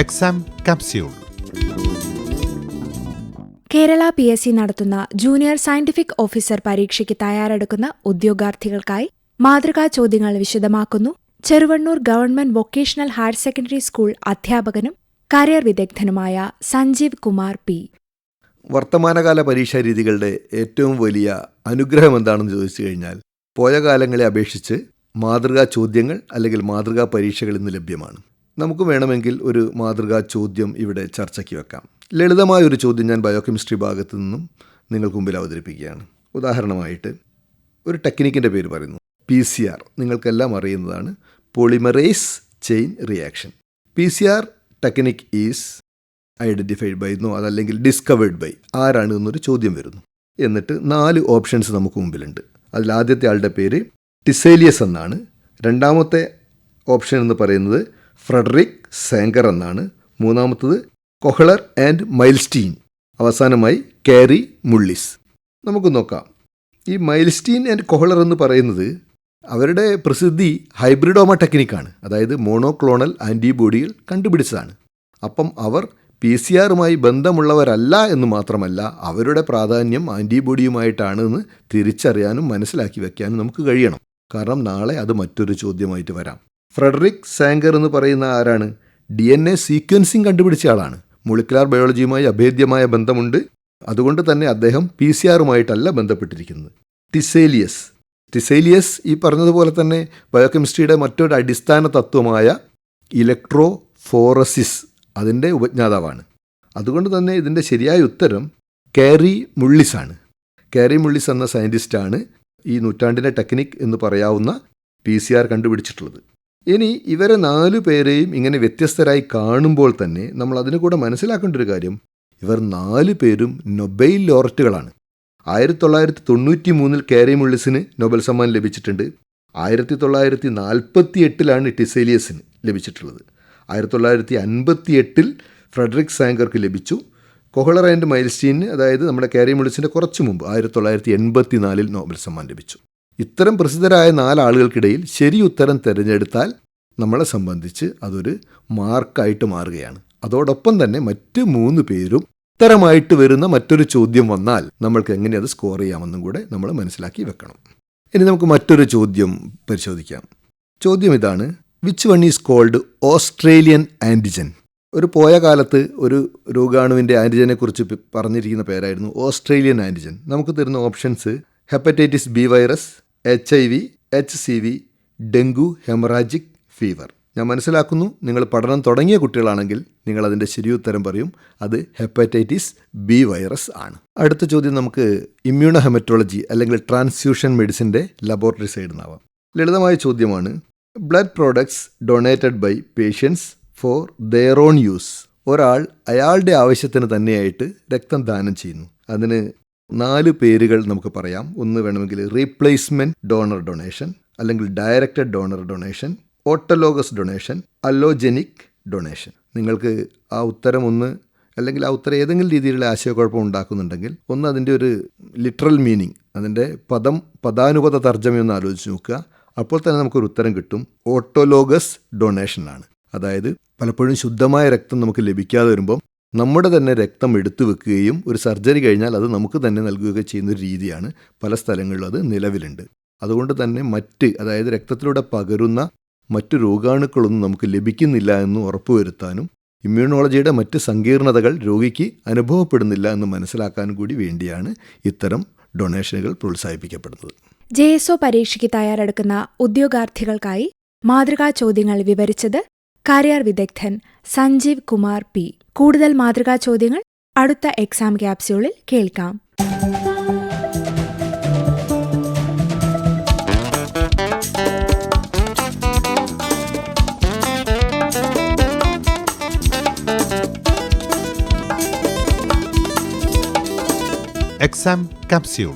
Exam capsule Kerala P S C നടത്തുന്ന junior scientific officer പരീക്ഷയ്ക്ക് തയ്യാറെടുക്കുന്ന ഉദ്യോഗാർത്ഥികൾക്കായി മാതൃകാ ചോദ്യങ്ങൾ വിശദമാക്കുന്നു. Cheruvannur government vocational higher secondary school അധ്യാപകനും കരിയർ വിദഗ്ധനുമായ സഞ്ജീവ് കുമാർ പി. വർത്തമാനകാല പരീക്ഷാ രീതികളുടെ ഏറ്റവും വലിയ അനുഗ്രഹം എന്താണെന്ന് ചോദിച്ചു കഴിഞ്ഞാൽ പോയ കാലങ്ങളെ അപേക്ഷിച്ച് മാതൃകാ ചോദ്യങ്ങൾ അല്ലെങ്കിൽ മാതൃകാ പരീക്ഷകൾ ഇന്ന് ലഭ്യമാണ്. നമുക്ക് വേണമെങ്കിൽ ഒരു മാതൃകാ ചോദ്യം ഇവിടെ ചർച്ചയ്ക്ക് വെക്കാം. ലളിതമായ ഒരു ചോദ്യം ഞാൻ ബയോകെമിസ്ട്രി ഭാഗത്തു നിന്നും നിങ്ങൾക്ക് മുമ്പിൽ അവതരിപ്പിക്കുകയാണ്. ഉദാഹരണമായിട്ട് ഒരു ടെക്നിക്കിന്റെ പേര് പറയുന്നു. P C R. നിങ്ങൾക്കെല്ലാം അറിയുന്നതാണ് polymerase chain reaction. P C R technique is identified by എന്നോ അതല്ലെങ്കിൽ ഡിസ്കവേർഡ് ബൈ ആരാണ് എന്നൊരു ചോദ്യം വരുന്നു. എന്നിട്ട് നാല് ഓപ്ഷൻസ് നമുക്ക് മുമ്പിലുണ്ട്. അതിൽ ആദ്യത്തെ ആളുടെ പേര് ടിസേലിയസ് എന്നാണ്. രണ്ടാമത്തെ ഓപ്ഷൻ എന്ന് പറയുന്നത് ഫ്രെഡറിക് സാങ്കർ എന്നാണ്. മൂന്നാമത്തത് കൊഹ്ലർ ആൻഡ് മൈൽസ്റ്റീൻ. അവസാനമായി കാരി മുള്ളിസ്. നമുക്ക് നോക്കാം. ഈ മൈൽസ്റ്റീൻ ആൻഡ് കൊഹ്ലർ എന്ന് പറയുന്നത് അവരുടെ പ്രസിദ്ധി ഹൈബ്രിഡോമ ടെക്നിക്കാണ്. അതായത് മോണോക്ലോണൽ ആന്റിബോഡികൾ കണ്ടുപിടിച്ചതാണ്. അപ്പം അവർ പി സി ആറുമായി ബന്ധമുള്ളവരല്ല എന്ന് മാത്രമല്ല അവരുടെ പ്രാധാന്യം ആന്റിബോഡിയുമായിട്ടാണ് എന്ന് തിരിച്ചറിയാനും മനസ്സിലാക്കി വയ്ക്കാനും നമുക്ക് കഴിയണം. കാരണം നാളെ അത് മറ്റൊരു ചോദ്യമായിട്ട് വരാം. ഫ്രെഡറിക് സാങ്കർ എന്ന് പറയുന്ന ആരാണ്? ഡി എൻ എ സീക്വൻസിങ് കണ്ടുപിടിച്ച ആളാണ്. മുളിക്കുലാർ ബയോളജിയുമായി അഭേദ്യമായ ബന്ധമുണ്ട്. അതുകൊണ്ട് തന്നെ അദ്ദേഹം പി സി ആറുമായിട്ടല്ല ബന്ധപ്പെട്ടിരിക്കുന്നത്. ടിസേലിയസ് ടിസേലിയസ് ഈ പറഞ്ഞതുപോലെ തന്നെ ബയോകെമിസ്ട്രിയുടെ മറ്റൊരു അടിസ്ഥാന തത്വമായ ഇലക്ട്രോ ഫോറസിസ് അതിന്റെ ഉപജ്ഞാതാവാണ്. അതുകൊണ്ട് തന്നെ ഇതിന്റെ ശരിയായ ഉത്തരം കാരി മുള്ളിസ് ആണ് കാരി മുള്ളിസ് എന്ന സയന്റിസ്റ്റാണ് ഈ നൂറ്റാണ്ടിന്റെ ടെക്നിക് എന്ന് പറയാവുന്ന പി സി ആർ കണ്ടുപിടിച്ചിട്ടുള്ളത്. ഇനി ഇവരെ നാലു പേരെയും ഇങ്ങനെ വ്യത്യസ്തരായി കാണുമ്പോൾ തന്നെ നമ്മൾ അതിനു കൂടെ മനസ്സിലാക്കേണ്ട ഒരു കാര്യം. ഇവർ നാല് പേരും നൊബൈൽ ലോററ്റുകളാണ്. ആയിരത്തി തൊള്ളായിരത്തി തൊണ്ണൂറ്റി മൂന്നിൽ കാരി മുള്ളിസിന് നൊബൽ സമ്മാനം ലഭിച്ചിട്ടുണ്ട്. ആയിരത്തി തൊള്ളായിരത്തി നാൽപ്പത്തി എട്ടിലാണ് ടിസേലിയസിന് ലഭിച്ചിട്ടുള്ളത്. ആയിരത്തി തൊള്ളായിരത്തി അൻപത്തി എട്ടിൽ ഫ്രെഡറിക് സാങ്കർക്ക് ലഭിച്ചു. കൊഹളർ ആൻഡ് മൈൽസ്റ്റീന് അതായത് നമ്മുടെ കാരി മുള്ളിസിന്റെ കുറച്ച് മുമ്പ് ആയിരത്തി തൊള്ളായിരത്തി എൺപത്തി നാലിൽ നോബൽ സമ്മാനം ലഭിച്ചു. ഇത്തരം പ്രസിദ്ധരായ നാലാളുകൾക്കിടയിൽ ശരി ഉത്തരം തിരഞ്ഞെടുത്താൽ നമ്മളെ സംബന്ധിച്ച് അതൊരു മാർക്കായിട്ട് മാറുകയാണ്. അതോടൊപ്പം തന്നെ മറ്റ് മൂന്ന് പേരും ഉത്തരമായിട്ട് വരുന്ന മറ്റൊരു ചോദ്യം വന്നാൽ നമ്മൾക്ക് എങ്ങനെ അത് സ്കോർ ചെയ്യാമെന്നും കൂടെ നമ്മൾ മനസ്സിലാക്കി വെക്കണം. ഇനി നമുക്ക് മറ്റൊരു ചോദ്യം പരിശോധിക്കാം. ചോദ്യം ഇതാണ് which one is called Australian antigen ഒരു പോയ കാലത്ത് ഒരു രോഗാണുവിന്റെ ആന്റിജനെക്കുറിച്ച് പറഞ്ഞിരിക്കുന്ന പേരായിരുന്നു ഓസ്ട്രേലിയൻ ആന്റിജൻ നമുക്ക് തരുന്ന options hepatitis B virus H I V H C V dengue haemorrhagic fever. ഞാൻ മനസ്സിലാക്കുന്നു നിങ്ങൾ പഠനം തുടങ്ങിയ കുട്ടികളാണെങ്കിൽ നിങ്ങൾ അതിന്റെ ശരിയുത്തരം പറയും. അത് ഹെപ്പറ്റൈറ്റിസ് ബി വൈറസ് ആണ്. അടുത്ത ചോദ്യം നമുക്ക് ഇമ്മ്യൂണോ ഹെമറ്റോളജി അല്ലെങ്കിൽ ട്രാൻസ്ഫ്യൂഷൻ മെഡിസിന്റെ ലബോറട്ടറി സൈഡിൽ നിന്നാവാം. ലളിതമായ ചോദ്യമാണ് blood products donated by patients for their own use. ഒരാൾ അയാളുടെ ആവശ്യത്തിന് തന്നെയായിട്ട് രക്തം ദാനം ചെയ്യുന്നു. അതിന് നാല് പേരുകൾ നമുക്ക് പറയാം. ഒന്ന് വേണമെങ്കിൽ റീപ്ലേസ്മെന്റ് ഡോണർ ഡൊണേഷൻ അല്ലെങ്കിൽ directed donor donation autologous donation allogenic donation നിങ്ങൾക്ക് ആ ഉത്തരം ഒന്ന് അല്ലെങ്കിൽ ആ ഉത്തരം ഏതെങ്കിലും രീതിയിലുള്ള ആശയക്കുഴപ്പം ഉണ്ടാക്കുന്നുണ്ടെങ്കിൽ ഒന്ന് അതിന്റെ ഒരു ലിറ്ററൽ മീനിങ് അതിന്റെ പദം പദാനുപത തർജമയൊന്ന് ആലോചിച്ച് നോക്കുക. അപ്പോൾ തന്നെ നമുക്കൊരു ഉത്തരം കിട്ടും. ഓട്ടോലോഗസ് ഡൊണേഷനാണ് അതായത് പലപ്പോഴും ശുദ്ധമായ രക്തം നമുക്ക് ലഭിക്കാതെ വരുമ്പം നമ്മുടെ തന്നെ രക്തം എടുത്തു വെക്കുകയും ഒരു സർജറി കഴിഞ്ഞാൽ അത് നമുക്ക് തന്നെ നൽകുകയൊക്കെ ചെയ്യുന്ന ഒരു രീതിയാണ് പല സ്ഥലങ്ങളിലും അത് നിലവിലുണ്ട്. അതുകൊണ്ട് തന്നെ മറ്റ് അതായത് രക്തത്തിലൂടെ പകരുന്ന മറ്റു രോഗാണുക്കളൊന്നും നമുക്ക് ലഭിക്കുന്നില്ല എന്ന് ഉറപ്പുവരുത്താനും ഇമ്മ്യൂണോളജിയുടെ മറ്റ് സങ്കീർണതകൾ രോഗിക്ക് അനുഭവപ്പെടുന്നില്ല എന്ന് മനസ്സിലാക്കാനും കൂടി വേണ്ടിയാണ് ഇത്തരം ഡൊണേഷനുകൾ പ്രോത്സാഹിപ്പിക്കപ്പെടുന്നത്. ജെ എസ് ഒ പരീക്ഷയ്ക്ക് തയ്യാറെടുക്കുന്ന ഉദ്യോഗാർത്ഥികൾക്കായി മാതൃകാ ചോദ്യങ്ങൾ വിവരിച്ചത് കരിയർ വിദഗ്ധൻ സഞ്ജീവ് കുമാർ പി. കൂടുതൽ മാതൃകാ ചോദ്യങ്ങൾ അടുത്ത എക്സാം ക്യാപ്സ്യൂളിൽ കേൾക്കാം. Exam capsule